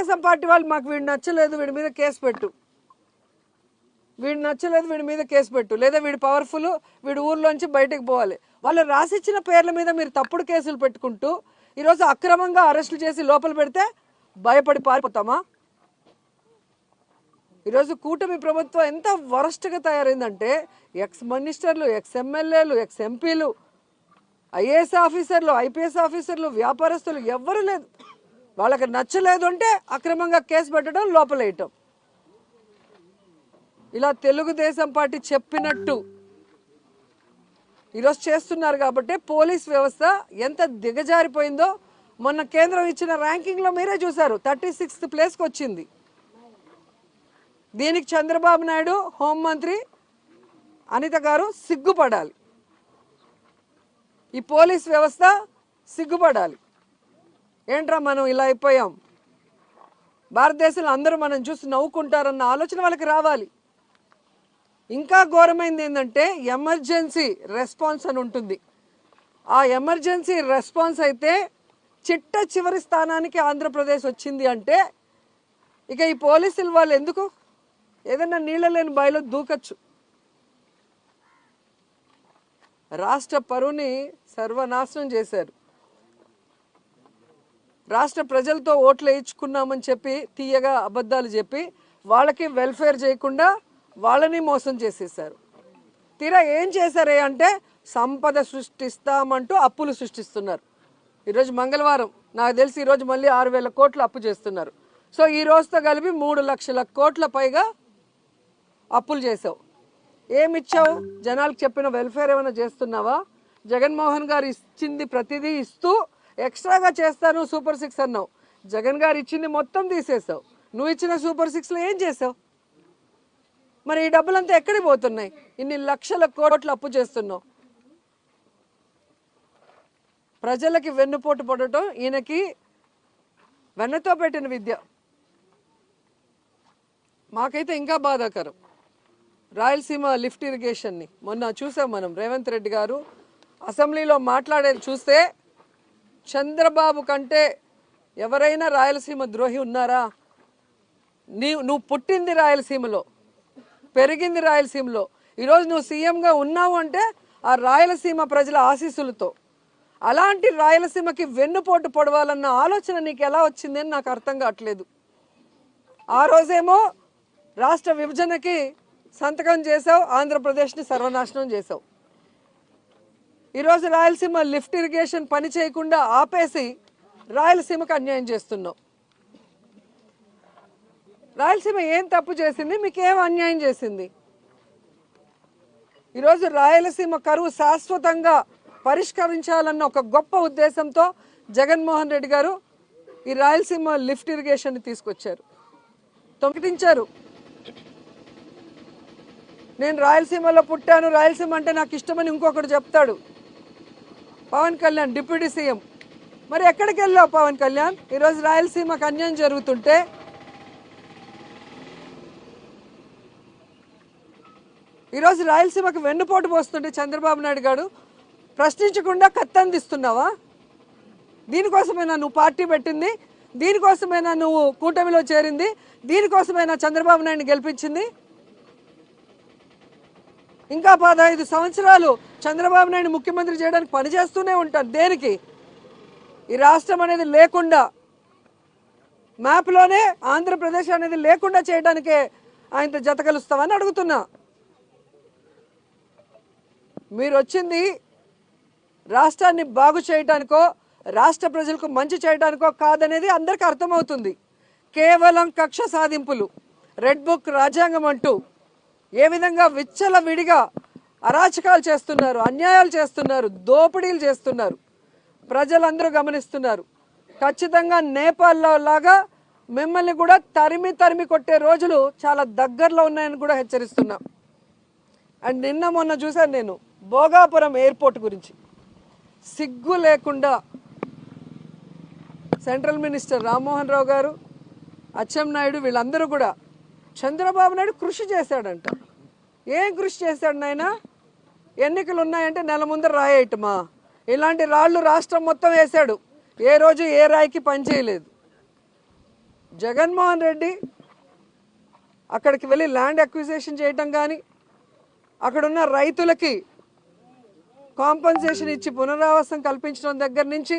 Telugu Desam party వాళ్ళు మాకు వీడు నచ్చలేదు వీడి మీద కేసు పెట్టు. వీడు నచ్చలేదు వీడి మీద కేసు పెట్టు. లేదా వీడు పవర్ఫుల్ వీడి ఊర్లోంచి బయటకు పోవాలి. వాళ్ళు రాసిచ్చిన పేర్ల మీద మీరు తప్పుడు కేసులు పెట్టుకుంటూ ఈరోజు అక్రమంగా అరెస్టులు చేసి లోపల పెడితే భయపడి పారిపోతామా? ఈరోజు కూటమి ప్రభుత్వం ఎంత వరస్ట్గా తయారైందంటే ఎక్స్ మినిస్టర్లు ఎక్స్ ఎమ్మెల్యేలు ఎక్స్ ఎంపీలు ఐఏఎస్ ఆఫీసర్లు ఐపీఎస్ ఆఫీసర్లు వ్యాపారస్తులు ఎవ్వరూ లేదు వాళ్ళకి నచ్చలేదు అంటే అక్రమంగా కేసు పెట్టడం లోపలేయటం. ఇలా తెలుగుదేశం పార్టీ చెప్పినట్టు ఈరోజు చేస్తున్నారు కాబట్టి పోలీస్ వ్యవస్థ ఎంత దిగజారిపోయిందో మొన్న కేంద్రం ఇచ్చిన ర్యాంకింగ్లో మీరే చూసారు థర్టీ సిక్స్త్ ప్లేస్కి వచ్చింది దీనికి చంద్రబాబు నాయుడు హోంమంత్రి అనిత గారు సిగ్గుపడాలి. ఈ పోలీస్ వ్యవస్థ సిగ్గుపడాలి. ఏంట్రా మనం ఇలా అయిపోయాం? భారతదేశంలో అందరూ మనం చూసి నవ్వుకుంటారన్న ఆలోచన వాళ్ళకి రావాలి. ఇంకా ఘోరమైంది ఏంటంటే ఎమర్జెన్సీ రెస్పాన్స్ అని ఉంటుంది. ఆ ఎమర్జెన్సీ రెస్పాన్స్ అయితే చిట్ట చివరి స్థానానికి ఆంధ్రప్రదేశ్ వచ్చింది అంటే ఇక ఈ పోలీసులు వాళ్ళు ఎందుకు? ఏదైనా నీళ్ళ లేని బావిలో దూకచ్చు. రాష్ట్ర పరువుని సర్వనాశనం చేశారు. రాష్ట్ర ప్రజలతో ఓట్లు వేయించుకున్నామని చెప్పి తీయగా అబద్ధాలు చెప్పి వాళ్ళకి వెల్ఫేర్ చేయకుండా వాళ్ళని మోసం చేసేసారు తీరా ఏం చేశారే అంటే సంపద సృష్టిస్తామంటూ అప్పులు సృష్టిస్తున్నారు. ఈరోజు మంగళవారం నాకు తెలిసి ఈరోజు మళ్ళీ ఆరు వేల కోట్లు అప్పు చేస్తున్నారు. సో ఈ రోజుతో కలిపి మూడు లక్షల కోట్ల పైగా అప్పులు చేసావు ఏమిచ్చావు? జనాలకు చెప్పిన వెల్ఫేర్ ఏమైనా చేస్తున్నావా? జగన్మోహన్ గారు ఇచ్చింది ప్రతిదీ ఇస్తూ ఎక్స్ట్రాగా చేస్తాను సూపర్ సిక్స్ అన్నావు. జగన్ గారు ఇచ్చింది మొత్తం తీసేసావు. నువ్వు ఇచ్చిన సూపర్ సిక్స్లో ఏం చేసావు? మరి ఈ డబ్బులంతా ఎక్కడికి పోతున్నాయి? ఇన్ని లక్షల కోట్లు అప్పు చేస్తున్నావు. ప్రజలకి వెన్నుపోటు పడటం ఈయనకి వెన్నతో పెట్టిన విద్య. మాకైతే ఇంకా బాధాకరం. రాయలసీమ లిఫ్ట్ ఇరిగేషన్ని మొన్న చూసాం మనం. రేవంత్ రెడ్డి గారు అసెంబ్లీలో మాట్లాడేది చూస్తే చంద్రబాబు కంటే ఎవరైనా రాయలసీమ ద్రోహి ఉన్నారా? నీ నువ్వు పుట్టింది రాయలసీమలో పెరిగింది రాయలసీమలో. ఈరోజు నువ్వు సీఎంగా ఉన్నావు అంటే ఆ రాయలసీమ ప్రజల ఆశీస్సులతో. అలాంటి రాయలసీమకి వెన్నుపోటు పొడవాలన్న ఆలోచన నీకు ఎలా వచ్చిందని నాకు అర్థం కావట్లేదు. ఆ రోజేమో రాష్ట్ర విభజనకి సంతకం చేసావు ఆంధ్రప్రదేశ్ని సర్వనాశనం చేసావు ఈరోజు రాయలసీమ లిఫ్ట్ ఇరిగేషన్ పని చేయకుండా ఆపేసి రాయలసీమకు అన్యాయం చేస్తున్నాం. రాయలసీమ ఏం తప్పు చేసింది? మీకేం అన్యాయం చేసింది? ఈరోజు రాయలసీమ కరువు శాశ్వతంగా పరిష్కరించాలన్న ఒక గొప్ప ఉద్దేశంతో జగన్మోహన్ రెడ్డి గారు ఈ రాయలసీమ లిఫ్ట్ ఇరిగేషన్ తీసుకొచ్చారు. తొమ్మిదించారు నేను రాయలసీమలో పుట్టాను. రాయలసీమ అంటే నాకు ఇష్టమని ఇంకొకడు చెప్తాడు. Pawan Kalyan deputy CM. మరి ఎక్కడికి వెళ్ళావు పవన్ కళ్యాణ్? ఈరోజు రాయలసీమకు అన్యాయం జరుగుతుంటే? ఈరోజు రాయలసీమకు వెన్నుపోటు పోస్తుంటే చంద్రబాబు నాయుడు గారు ప్రశ్నించకుండా కత్తందిస్తున్నావా? దీనికోసమైనా నువ్వు పార్టీ పెట్టింది? దీనికోసమైనా నువ్వు కూటమిలో చేరింది? దీనికోసమైనా చంద్రబాబు నాయుడు గెలిపించింది? ఇంకా పదహైదు సంవత్సరాలు చంద్రబాబు నాయుడు ముఖ్యమంత్రి చేయడానికి పనిచేస్తూనే ఉంటారు. దేనికి? ఈ రాష్ట్రం అనేది లేకుండా మ్యాప్లోనే ఆంధ్రప్రదేశ్ అనేది లేకుండా చేయడానికే ఆయనతో జత కలుస్తామని అడుగుతున్నా. మీరు వచ్చింది రాష్ట్రాన్ని బాగు చేయడానికో రాష్ట్ర ప్రజలకు మంచి చేయడానికో కాదనేది అందరికీ అర్థమవుతుంది. కేవలం కక్ష సాధింపులు రెడ్ బుక్ రాజ్యాంగం అంటూ ఏ విధంగా విచ్చల విడిగా అరాచకాలు చేస్తున్నారు అన్యాయాలు చేస్తున్నారు దోపిడీలు చేస్తున్నారు. ప్రజలందరూ గమనిస్తున్నారు. ఖచ్చితంగా నేపాల్లో లాగా మిమ్మల్ని కూడా తరిమి తరిమి కొట్టే రోజులు చాలా దగ్గరలో ఉన్నాయని కూడా హెచ్చరిస్తున్నాం. అండ్ నిన్న మొన్న చూశాను నేను భోగాపురం ఎయిర్పోర్ట్ గురించి. సిగ్గు లేకుండా సెంట్రల్ మినిస్టర్ రామ్మోహన్ రావు గారు అచ్చెం నాయుడు వీళ్ళందరూ కూడా చంద్రబాబు నాయుడు కృషి చేశాడంట. ఏం కృషి చేశాడు నాయనా? ఎన్నికలు ఉన్నాయంటే నెల ముందర రాయేయటమా? ఇలాంటి రాళ్ళు రాష్ట్రం మొత్తం వేశాడు. ఏ రోజు ఏ రాయికి పని చేయలేదు. జగన్మోహన్ రెడ్డి అక్కడికి వెళ్ళి ల్యాండ్ అక్విజేషన్ చేయటం కానీ అక్కడున్న రైతులకి కాంపన్సేషన్ ఇచ్చి పునరావాసం కల్పించడం దగ్గర నుంచి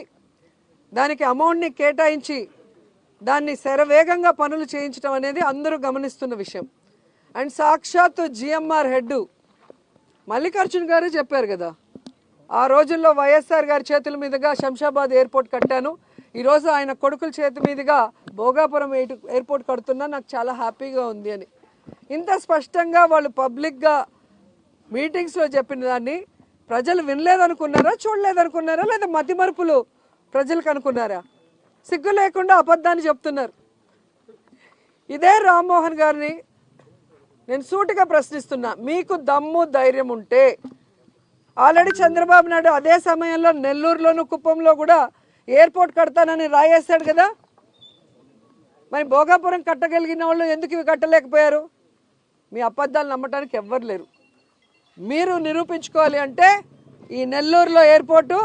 దానికి అమౌంట్ని కేటాయించి దాన్ని శరవేగంగా పనులు చేయించడం అనేది అందరూ గమనిస్తున్న విషయం. అండ్ సాక్షాత్తు జిఎంఆర్ హెడ్ మల్లికార్జున్ గారు చెప్పారు కదా. ఆ రోజుల్లో వైఎస్ఆర్ గారి చేతుల మీదుగా శంషాబాద్ ఎయిర్పోర్ట్ కట్టాను. ఈరోజు ఆయన కొడుకుల చేతి మీదుగా భోగాపురం ఎయిర్పోర్ట్ కడుతున్నా నాకు చాలా హ్యాపీగా ఉంది అని. ఇంత స్పష్టంగా వాళ్ళు పబ్లిక్గా మీటింగ్స్లో చెప్పిన దాన్ని ప్రజలు వినలేదనుకున్నారా చూడలేదనుకున్నారా లేదా మతి మరుపులు ప్రజలకు అనుకున్నారా? సిగ్గు లేకుండా అబద్ధాన్ని చెప్తున్నారు. ఇదే రామ్మోహన్ గారిని నేను సూటిగా ప్రశ్నిస్తున్నా మీకు దమ్ము ధైర్యం ఉంటే ఆల్రెడీ చంద్రబాబు నాయుడు అదే సమయంలో నెల్లూరులోను కుప్పంలో కూడా ఎయిర్పోర్ట్ కడతానని రాయేశాడు కదా? మరి భోగాపురం కట్టగలిగిన వాళ్ళు ఎందుకు ఇవి కట్టలేకపోయారు? మీ అబద్ధాలు నమ్మటానికి ఎవ్వరు లేరు. మీరు నిరూపించుకోవాలి అంటే ఈ నెల్లూరులో ఎయిర్పోర్టు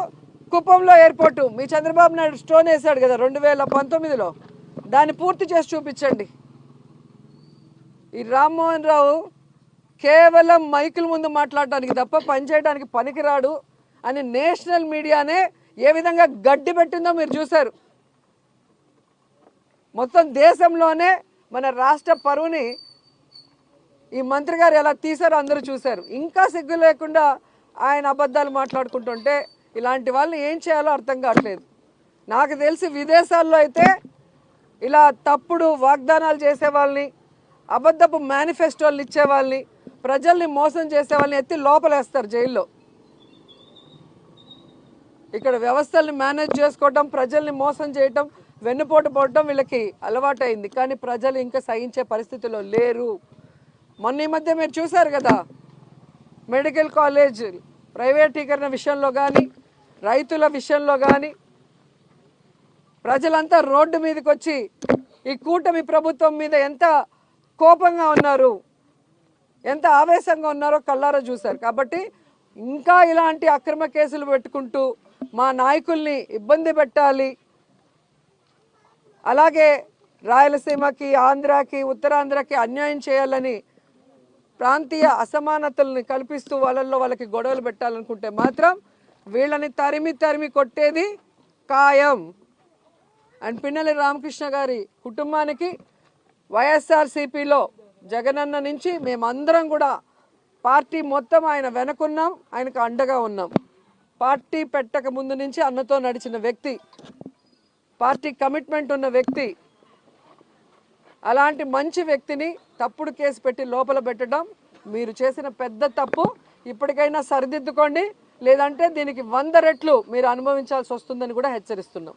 కుప్పంలో ఎయిర్పోర్టు మీ చంద్రబాబు నాయుడు స్టోన్ వేశాడు కదా రెండు వేల పంతొమ్మిదిలో? దాన్ని పూర్తి చేసి చూపించండి. ఈ రామ్మోహన్ రావు కేవలం మైకుల ముందు మాట్లాడటానికి తప్ప పనిచేయడానికి పనికిరాడు అని నేషనల్ మీడియానే ఏ విధంగా గడ్డి పెట్టిందో మీరు చూశారు. మొత్తం దేశంలోనే మన రాష్ట్ర పరువుని ఈ మంత్రి గారు ఎలా తీశారో అందరూ చూశారు. ఇంకా సిగ్గు లేకుండా ఆయన అబద్ధాలు మాట్లాడుకుంటుంటే ఇలాంటి వాళ్ళని ఏం చేయాలో అర్థం కావట్లేదు. నాకు తెలిసి విదేశాల్లో అయితే ఇలా తప్పుడు వాగ్దానాలు చేసే వాళ్ళని అబద్ధపు మేనిఫెస్టోలు ఇచ్చేవాళ్ళని ప్రజల్ని మోసం చేసే వాళ్ళని ఎత్తి లోపలేస్తారు జైల్లో. ఇక్కడ వ్యవస్థల్ని మేనేజ్ చేసుకోవటం ప్రజల్ని మోసం చేయటం వెన్నుపోటు పోవటం వీళ్ళకి అలవాటైంది. కానీ ప్రజలు ఇంకా సహించే పరిస్థితిలో లేరు. మొన్న ఈ మధ్య మీరు చూశారు కదా మెడికల్ కాలేజ్ ప్రైవేటీకరణ విషయంలో కానీ రైతుల విషయంలో కానీ ప్రజలంతా రోడ్డు మీదకి వచ్చి ఈ కూటమి ప్రభుత్వం మీద ఎంత కోపంగా ఉన్నారు. ఎంత ఆవేశంగా ఉన్నారో కళ్ళారా చూశారు. కాబట్టి ఇంకా ఇలాంటి అక్రమ కేసులు పెట్టుకుంటూ మా నాయకుల్ని ఇబ్బంది పెట్టాలి. అలాగే రాయలసీమకి ఆంధ్రాకి ఉత్తరాంధ్రకి అన్యాయం చేయాలని ప్రాంతీయ అసమానతల్ని కల్పిస్తూ వాళ్ళల్లో వాళ్ళకి గొడవలు పెట్టాలనుకుంటే మాత్రం వీళ్ళని తరిమి తరిమి కొట్టేది ఖాయం. అండ్ పిన్నెల రామకృష్ణ గారి కుటుంబానికి వైఎస్ఆర్సీపీలో జగనన్న నుంచి మేమందరం కూడా పార్టీ మొత్తం ఆయన వెనకున్నాం ఆయనకు అండగా ఉన్నాం. పార్టీ పెట్టక ముందు నుంచి అన్నతో నడిచిన వ్యక్తి పార్టీ కమిట్మెంట్ ఉన్న వ్యక్తి అలాంటి మంచి వ్యక్తిని తప్పుడు కేసు పెట్టి లోపల పెట్టడం మీరు చేసిన పెద్ద తప్పు ఇప్పటికైనా సరిదిద్దుకోండి లేదంటే దీనికి వంద రెట్లు మీరు అనుభవించాల్సి వస్తుందని కూడా హెచ్చరిస్తున్నాం.